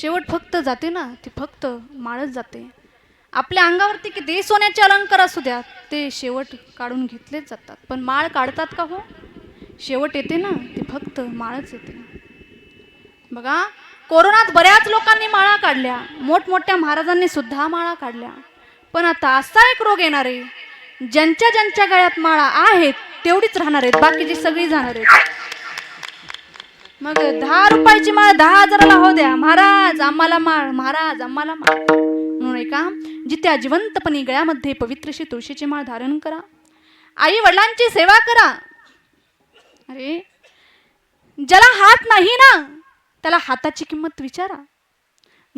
शेवट फक्त जाते ना ती फक्त माळच जाते. आपल्या अंगावरती किती सोन्याचे अलंकार असू द्या ते शेवट काढून घेतलेच जातात. पण माळ काढतात का हो? शेवट येते ना ती फक्त माळच येते. बघा कोरोनात बऱ्याच लोकांनी माळा काढल्या मोठमोठ्या महाराजांनी सुद्धा माळा काढल्या. पण आता असा एक रोग येणार आहे ज्यांच्या ज्यांच्या गळ्यात माळा आहेत तेवढीच राहणार आहेत बाकीची सगळी जाणार आहेत. मग दहा रुपयाची माळ दहा हजाराला हो द्या. महाराज आम्हाला माळ महाराज आम्हाला माळ. म्हणून ऐका जिथे जिवंतपणी गळ्यामध्ये पवित्रशी तुळशीची माळ धारण करा. आई वडिलांची सेवा करा. अरे ज्याला हात नाही ना त्याला हाताची किंमत विचारा.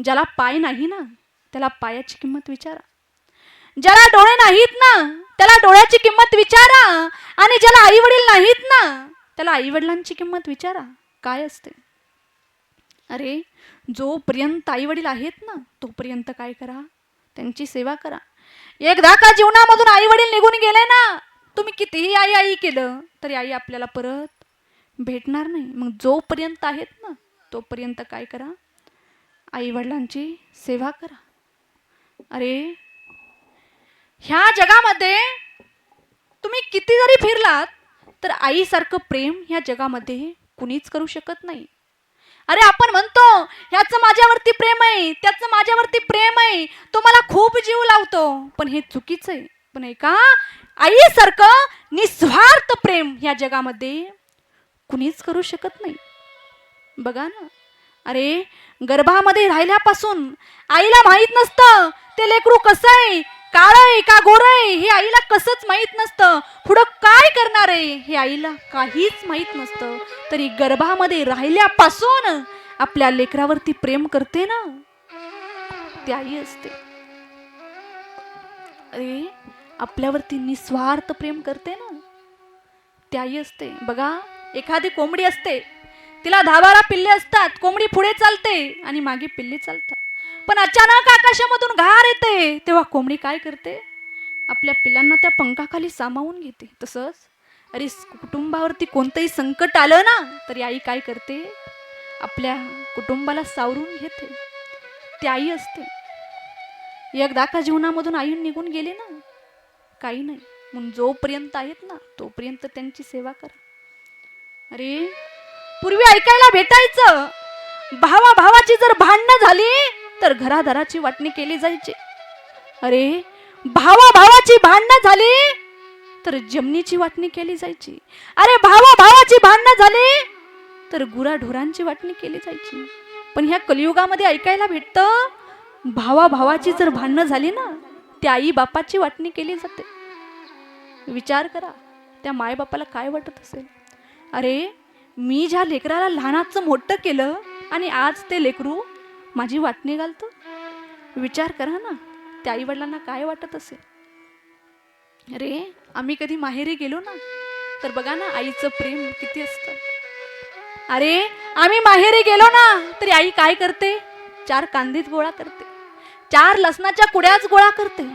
ज्याला पाय नाही ना त्याला पायाची किंमत विचारा. ज्याला डोळे नाहीत ना त्याला डोळ्याची किंमत विचारा. आणि ज्याला आई वडील नाहीत ना त्याला आई वडिलांची किंमत विचारा. काय असते? अरे जोपर्यंत आई वडील आहेत ना तोपर्यंत काय करा? त्यांची सेवा करा. एकदा का जीवनामधून आई वडील निघून गेले ना तुम्ही कितीही आई आई केलं तरी आई आपल्याला परत भेटणार नाही. मग जोपर्यंत आहेत ना तोपर्यंत काय करा? आई वडिलांची सेवा करा. अरे ह्या जगामध्ये तुम्ही किती जरी फिरलात तर आईसारखं प्रेम ह्या जगामध्ये कुणीच करू शकत नाही. अरे आपण म्हणतो ह्याचं माझ्यावरती प्रेम आहे त्याचं माझ्यावरती प्रेम आहे तो मला खूप जीव लावतो. पण हे चुकीचं आहे. पण ऐका आईसारखं निस्वार्थ प्रेम ह्या जगामध्ये कुणीच करू शकत नाही. बघा ना. अरे गर्भामध्ये राहिल्यापासून आईला माहीत नसतं ते लेकरू कसं आहे काळ आहे का गोर आहे? हे आईला कसंच माहीत नसतं. पुढं काय करणार आहे? हे आईला काहीच माहीत नसतं. तरी गर्भामध्ये राहिल्यापासून आपल्या लेकरावरती प्रेम करते ना? ती आई असते. अरे आपल्यावरती निस्वार्थ प्रेम करते ना? ती आई असते. बघा एखादी कोंबडी असते. तिला दहा बारा पिल्ले असतात. कोंबडी पुढे चालते आणि मागे पिल्ले चालतात. पण अचानक आकाशामधून घार येते. तेव्हा कोंबडी काय करते? आपल्या पिलांना त्या पंखाखाली सामावून घेते. तसंच अरे कुटुंबावरती कोणतंही संकट आलं ना तरी आई काय करते? आपल्या कुटुंबाला सावरून घेते. ती आई असते. एकदा का जीवनामधून आई निघून गेली ना काही नाही. म्हणून जोपर्यंत आहेत ना तोपर्यंत त्यांची सेवा करा. अरे पूर्वी ऐकायला भेटायचं. भावा भावाची जर भांडणं झाली तर घरादाराची वाटणी केली जायची. अरे भावा भावाची भांडणं झाली तर जमिनीची वाटणी केली जायची. अरे भावा भावाची भांडणं झाली तर गुराढोरांची वाटणी केली जायची. पण ह्या कलियुगामध्ये ऐकायला भेटतं भावा भावाची जर भांडणं झाली ना त्या आई बापाची वाटणी केली जाते. विचार करा त्या मायबापाला काय वाटत असेल? अरे मी ज्या लेकराला लहानाचं मोठं केलं आणि आज ते लेकरू माझी वाटणी घालतं? विचार करा ना. त्या आईवडिलांना काय वाटत असेल? अरे आम्ही कधी माहेरी गेलो ना तर बघा ना आईचं प्रेम किती असतं. अरे आम्ही माहेरी गेलो ना तरी आई काय करते? चार कांदीत गोळा करते. चार लसणाच्या कुड्याच गोळा करते.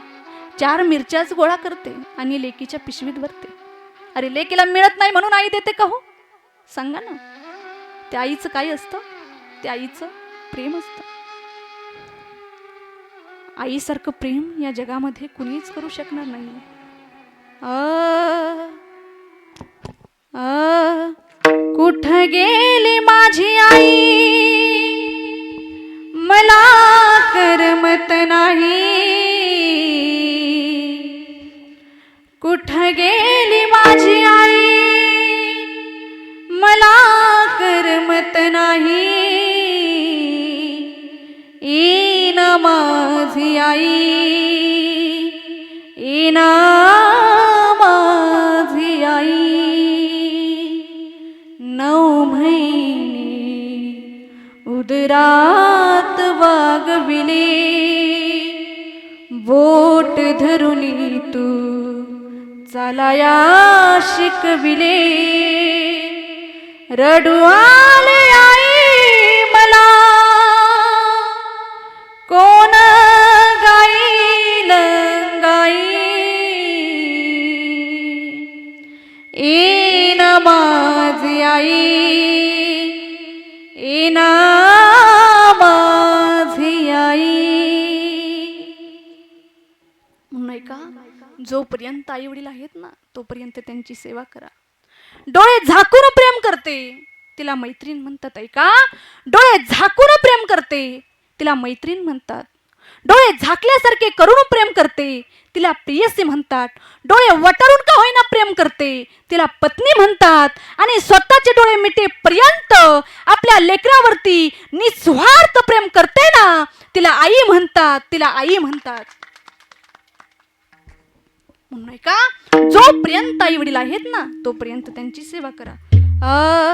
चार मिरच्याच गोळा करते आणि लेकीच्या पिशवीत भरते. अरे लेकीला मिळत नाही म्हणून आई देते का हो? सांगा ना. त्या आईचं काय असतं? त्या आईचं प्रेम असतं. आईसारखं प्रेम या जगामध्ये कुणीच करू शकणार नाही. कुठ कुठं गेली माझी आई? मला करमत नाही. कुठं गेली माझी आई येन माझी आई. नऊ महिने उदरात वागविले बोट धरुनी तू चालाया शिकविले. रडू आले कोण गाईल गाई? माझी आई इना माझी आई. म्हणून जोपर्यंत आई वडील आहेत ना तोपर्यंत त्यांची सेवा करा. डोळे झाकून प्रेम करते. तिला मैत्रीण म्हणतात ऐका डोळे झाकून प्रेम करते. तिला मैत्रीण म्हणतात. डोळे झाकल्यासारखे करून प्रेम करते. तिला प्रियसी म्हणतात. डोळे वटारून का होईना प्रेम करते. तिला पत्नी म्हणतात. आणि स्वतःचे डोळे मिटेपर्यंत आपल्या लेकरावरती निस्वार्थ प्रेम करते ना तिला आई म्हणतात. तिला आई म्हणतात. म्हणून का जोपर्यंत आई वडील आहेत ना तोपर्यंत त्यांची सेवा करा. अ,